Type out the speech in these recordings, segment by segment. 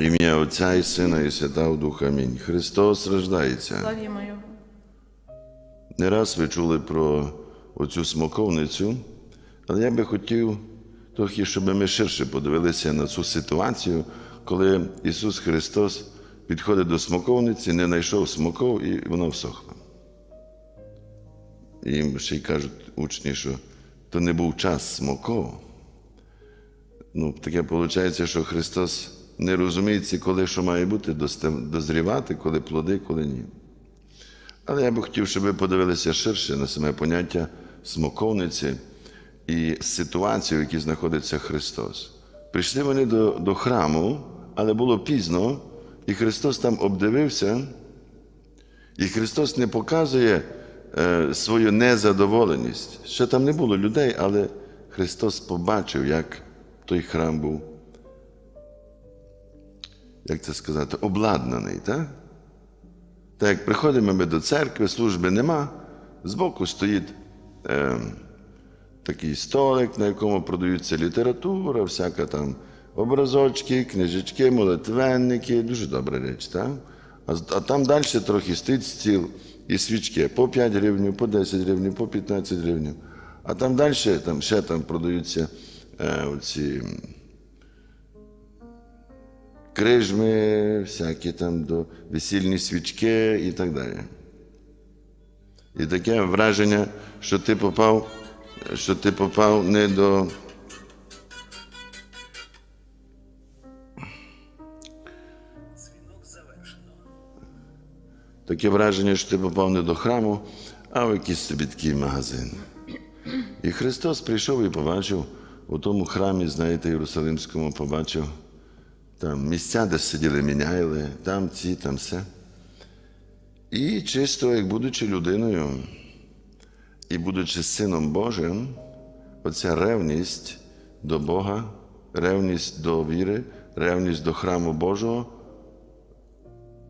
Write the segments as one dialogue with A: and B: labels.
A: Ім'я Отця і Сина, і Святого Духа. Амінь. Христос рождається.
B: Славімо Його.
A: Не раз ви чули про оцю смоковницю, але я би хотів трохи, щоб ми ширше подивилися на цю ситуацію, коли Ісус Христос підходить до смоковниці, не знайшов смоков і вона всохла. І їм ще й кажуть учні, що то не був час смоков. Ну, таке виходить, що Христос не розуміється, коли що має бути, дозрівати, коли плоди, коли ні. Але я би хотів, щоб ви подивилися ширше на саме поняття смоковниці і ситуацію, в якій знаходиться Христос. Прийшли вони до, до храму, але було пізно, і Христос там обдивився, і Христос не показує е, свою незадоволеність. Ще там не було людей, але Христос побачив, як той храм був, як це сказати, обладнаний. Так? Так як приходимо ми до церкви, служби нема, збоку стоїть е, такий столик, на якому продаються література, всяка там образочки, книжечки, молитвенники, дуже добра річ, так? А, а там далі трохи стоїть стіл і свічки по 5 гривень, по 10 гривень, по 15 гривень. А там далі там, ще там продаються е, оці крижми, всякі там до весільні свічки і так далі. І таке враження, що ти попав, що ти попав не до. Таке враження, що ти попав не до храму, а в якийсь собі такий магазин. І Христос прийшов і побачив у тому храмі, знаєте, Єрусалимському, побачив там місця, де сиділи міняйли, там ці, там все. І чисто, як будучи людиною і будучи сином Божим, оця ревність до Бога, ревність до віри, ревність до храму Божого,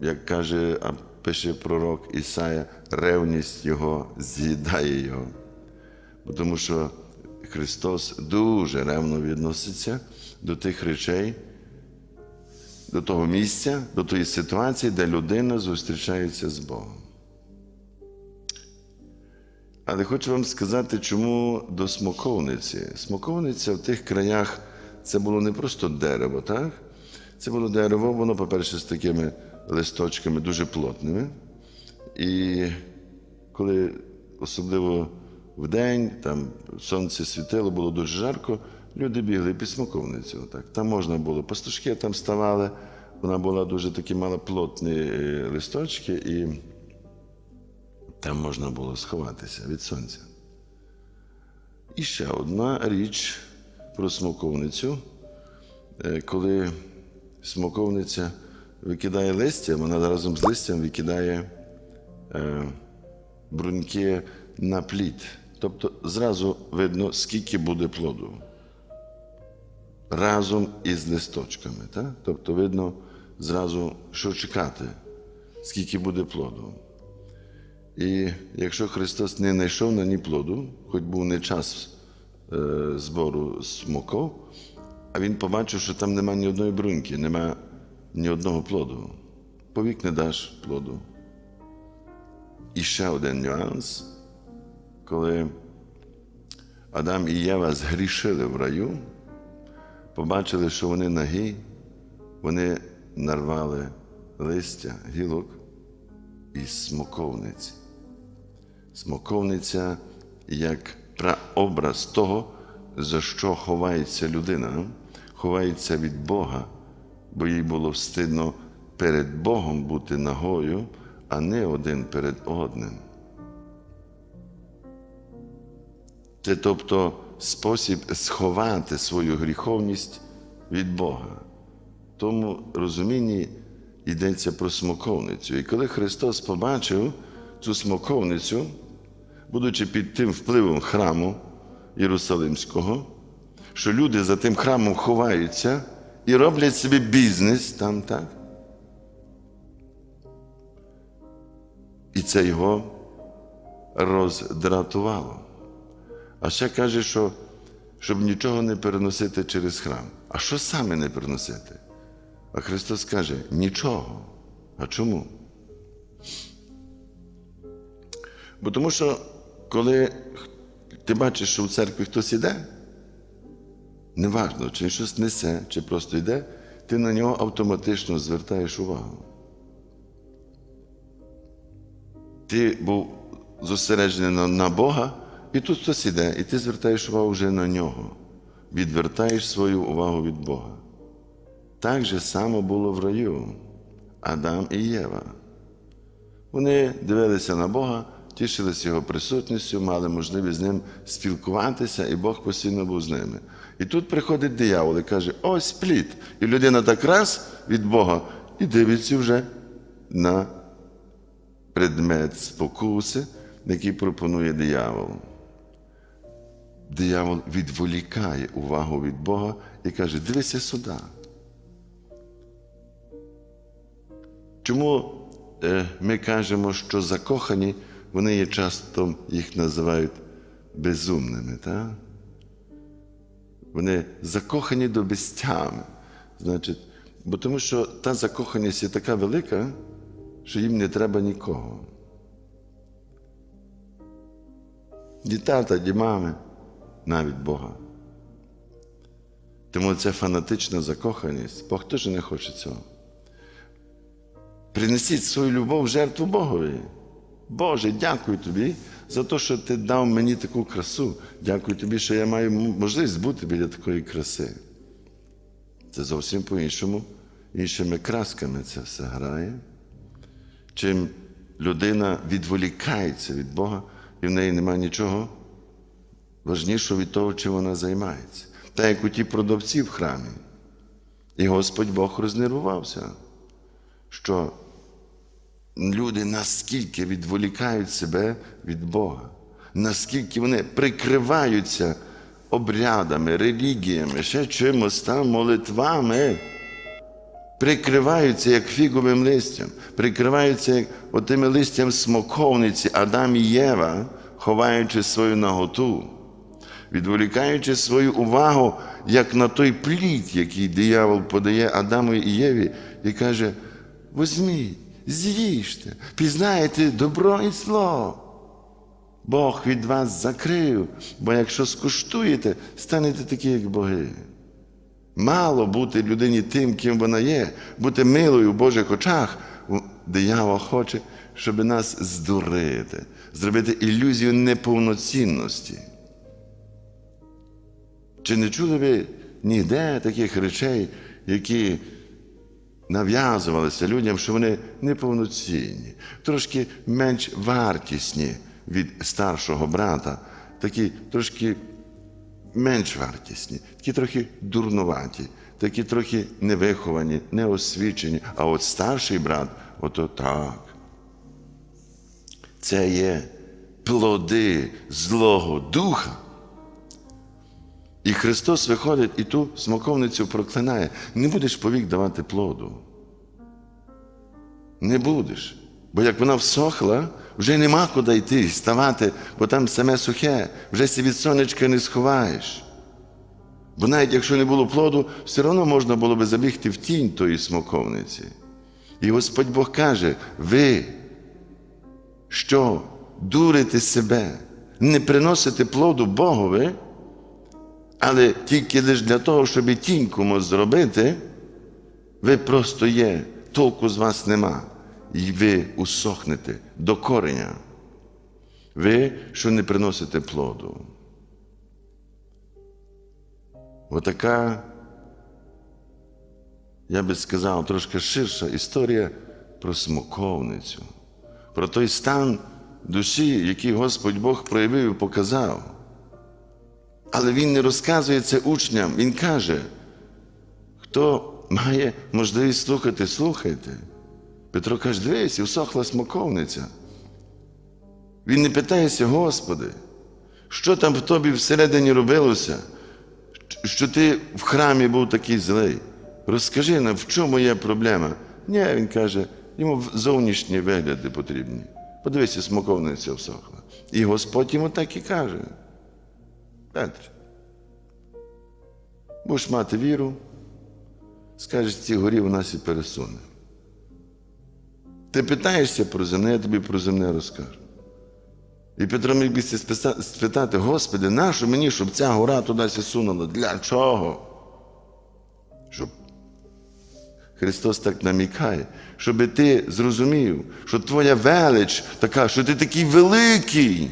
A: як каже, а пише пророк Ісая, ревність Його з'їдає Його. Тому що Христос дуже ревно відноситься до тих речей, до того місця, до тої ситуації, де людина зустрічається з Богом. Але хочу вам сказати, чому до смоковниці. Смоковниця в тих краях це було не просто дерево, так? Це було дерево, воно, по-перше, з такими листочками дуже плотними. І коли особливо в день, там сонце світило, було дуже жарко, люди бігли під смоковницю. Так. Там можна було, пастушки там ставали, вона була дуже такі мала плотні е, листочки, і там можна було сховатися від сонця. І ще одна річ про смоковницю. Е, Коли смоковниця викидає листя, вона разом з листям викидає е, бруньки на плід. Тобто зразу видно, скільки буде плоду. Разом із листочками. Так? Тобто видно зразу, що чекати, скільки буде плоду. І якщо Христос не знайшов на ній плоду, хоч був не час е, збору смоков, а Він побачив, що там нема ні одної бруньки, нема ні одного плоду. Повік не даш плоду. І ще один нюанс, коли Адам і Єва згрішили в раю, побачили, що вони нагі, вони нарвали листя, гілок із смоковниці. Смоковниця як прообраз того, за що ховається людина, ховається від Бога, бо їй було встидно перед Богом бути нагою, а не один перед одним. Це тобто спосіб сховати свою гріховність від Бога. Тому розумінні йдеться про смоковницю. І коли Христос побачив цю смоковницю, будучи під тим впливом храму Єрусалимського, що люди за тим храмом ховаються і роблять собі бізнес там, так? І це його роздратувало. А ще каже, що щоб нічого не переносити через храм. А що саме не переносити? А Христос каже: нічого. А чому? Бо тому що, коли ти бачиш, що в церкві хтось іде, неважно, чи щось несе, чи просто йде, ти на нього автоматично звертаєш увагу. Ти був зосереджений на, на Бога, і тут хтось іде, і ти звертаєш увагу вже на нього, відвертаєш свою увагу від Бога. Так же само було в раю Адам і Єва. Вони дивилися на Бога, тішилися його присутністю, мали можливість з ним спілкуватися, і Бог постійно був з ними. І тут приходить диявол і каже: ось плід. І людина так раз від Бога і дивиться вже на предмет спокуси, який пропонує диявол. Диявол відволікає увагу від Бога і каже: дивися сюди. Чому е, ми кажемо, що закохані, вони є часто їх називають безумними, так? Вони закохані до безтями. Значить, бо тому що та закоханість є така велика, що їм не треба нікого. Ні тата, ні мами, навіть Бога. Тому ця фанатична закоханість, Бог теж не хоче цього. Принесіть свою любов в жертву Богові. Боже, дякую тобі за те, що ти дав мені таку красу. Дякую тобі, що я маю можливість бути біля такої краси. Це зовсім по-іншому, іншими красками це все грає. Чим людина відволікається від Бога, і в неї немає нічого важнішого від того, чим вона займається. Так як у ті продавці в храмі. І Господь Бог рознервувався що люди наскільки відволікають себе від Бога, наскільки вони прикриваються обрядами, релігіями, ще чимось там, молитвами, прикриваються як фіговим листям, прикриваються як отими листям смоковниці Адам і Єва, ховаючи свою наготу. Відволікаючи свою увагу як на той плід, який диявол подає Адаму і Єві, і каже: Возьміть, з'їжте, пізнаєте добро і зло. Бог від вас закрив, бо якщо скуштуєте, станете такі, як боги. Мало бути людині тим, ким вона є, бути милою в Божих очах. Диявол хоче, щоб нас здурити, зробити ілюзію неповноцінності. Чи не чули ви ніде таких речей, які нав'язувалися людям, що вони неповноцінні, трошки менш вартісні від старшого брата, такі трошки менш вартісні, такі трохи дурнуваті, такі трохи невиховані, неосвічені. А от старший брат, ото так. Це є плоди Злого Духа. І Христос виходить і ту смоковницю проклинає. Не будеш повік давати плоду. Не будеш. Бо як вона всохла, вже нема куди йти, ставати, бо там саме сухе, вже си від сонечка не сховаєш. Бо навіть якщо не було плоду, все одно можна було би забігти в тінь тої смоковниці. І Господь Бог каже: ви, що дурите себе, не приносите плоду Богові, але тільки лише для того, щоб тінь комусь зробити, ви просто є, толку з вас нема. І ви усохнете до кореня. Ви, що не приносите плоду. Отака, я би сказав, трошки ширша історія про смоковницю, про той стан душі, який Господь Бог проявив і показав. Але він не розказує це учням. Він каже, хто має можливість слухати, слухайте. Петро каже, дивись, і всохла смоковниця. Він не питається, Господи, що там в тобі всередині робилося, що ти в храмі був такий злий. Розкажи нам, в чому є проблема. Ні, він каже, йому зовнішні вигляди потрібні. Подивися, смоковниця всохла. І Господь йому так і каже. Петр, будеш мати віру, скажеш, ці горі у нас і пересуне. Ти питаєшся про земне, я тобі про земне розкажу. І Петро міг би спитати, Господи, нащо мені, щоб ця гора туди сунула? Для чого? Щоб Христос так намікає, щоб ти зрозумів, що твоя велич така, що ти такий великий,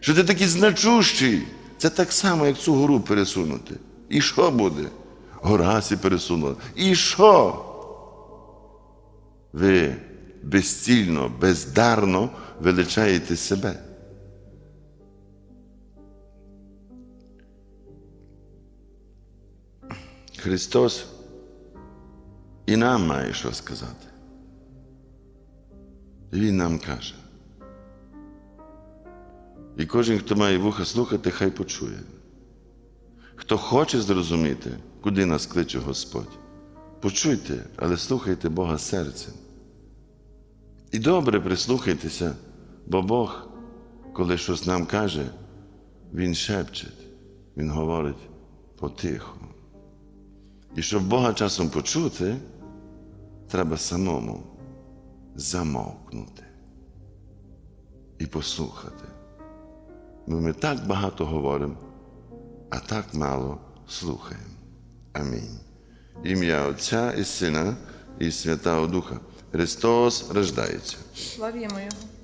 A: що ти такий значущий. Це так само, як цю гору пересунути. І що буде? Гора сі пересунула. І що? Ви безцільно, бездарно величаєте себе. Христос і нам має що сказати. Він нам каже. І кожен, хто має вуха слухати, хай почує. Хто хоче зрозуміти, куди нас кличе Господь, почуйте, але слухайте Бога серцем. І добре прислухайтеся, бо Бог, коли щось нам каже, Він шепче, Він говорить потихо. І щоб Бога часом почути, треба самому замовкнути і послухати. Ми так багато говоримо, а так мало слухаємо. Амінь. Ім'я Отця і Сина і Святого Духа. Христос рождається.
B: Славімо Його.